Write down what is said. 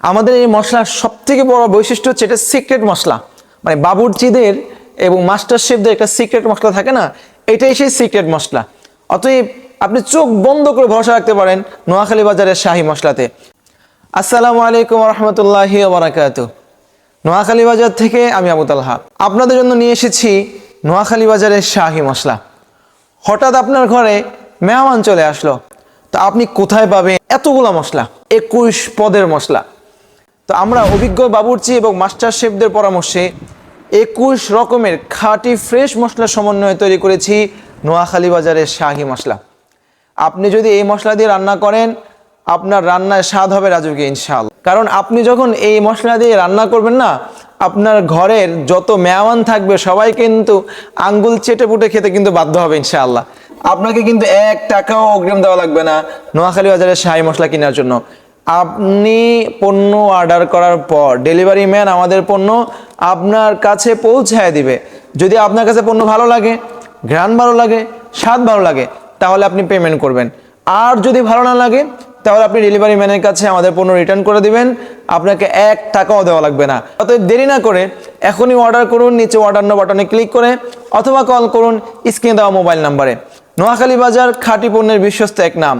আমাদের এই মশলার সব থেকে বড় বৈশিষ্ট্য হচ্ছে এটা সিক্রেট মশলা। মানে বাবুর্চিদের এবং মাস্টার শেফদের একটা সিক্রেট মশলা থাকে না, এটাই সেই সিক্রেট মশলা। অতএব আপনি চোখ বন্ধ করে ভরসা রাখতে পারেন নোয়াখালী বাজারের শাহী মশলাতে। আসসালামু আলাইকুম রহমতুল্লাহি বারাকাতু নোয়াখালী বাজার থেকে আমি আবু তালহা। আপনাদের জন্য নিয়ে এসেছি নোয়াখালী বাজারের শাহী মশলা। হঠাৎ আপনার ঘরে মেহমান চলে আসলো। তো আপনি কোথায় পাবেন? এতগুলো মশলা, একুশ পদের মশলা। তো আমরা অভিজ্ঞ বাবুর্চি এবং মাস্টার শেফদের পরামর্শে একুশ রকমের খাঁটি ফ্রেশ মশলার সমন্বয়ে তৈরি করেছি নোয়াখালী বাজারের শাহি মশলা। আপনি যদি এই মশলা দিয়ে রান্না করেন, আপনার রান্নায় স্বাদ হবে রাজুকে ইনশাআল্লাহ। কারণ আপনি যখন এই মশলা দিয়ে রান্না করবেন না, আপনার ঘরের যত মেয়ামান থাকবে সবাই কিন্তু আঙ্গুল চেটে পুটে খেতে কিন্তু বাধ্য হবে ইনশাআল্লাহ। আপনাকে কিন্তু এক টাকাও অগ্রিম দেওয়া লাগবে না নোয়াখালী বাজারের শাহি মশলা কেনার জন্য। আপনি পণ্য অর্ডার করার পর ডেলিভারি ম্যান আমাদের পণ্য আপনার কাছে পৌঁছায় দিবে। যদি আপনার কাছে পণ্য ভালো লাগে, ঘ্রাণ ভালো লাগে, স্বাদ ভালো লাগে, তাহলে আপনি পেমেন্ট করবেন। আর যদি ভালো না লাগে, তাহলে আপনি ডেলিভারি ম্যানের কাছে আমাদের পণ্য রিটার্ন করে দিবেন। আপনাকে এক টাকাও দেওয়া লাগবে না। অতএব দেরি না করে এখনই অর্ডার করুন, নিচে অর্ডার নো বাটনে ক্লিক করে, অথবা কল করুন স্ক্রিনে দেওয়া মোবাইল নাম্বারে নোয়াখালী বাজার, খাঁটি পণ্যের বিশ্বস্ত এক নাম।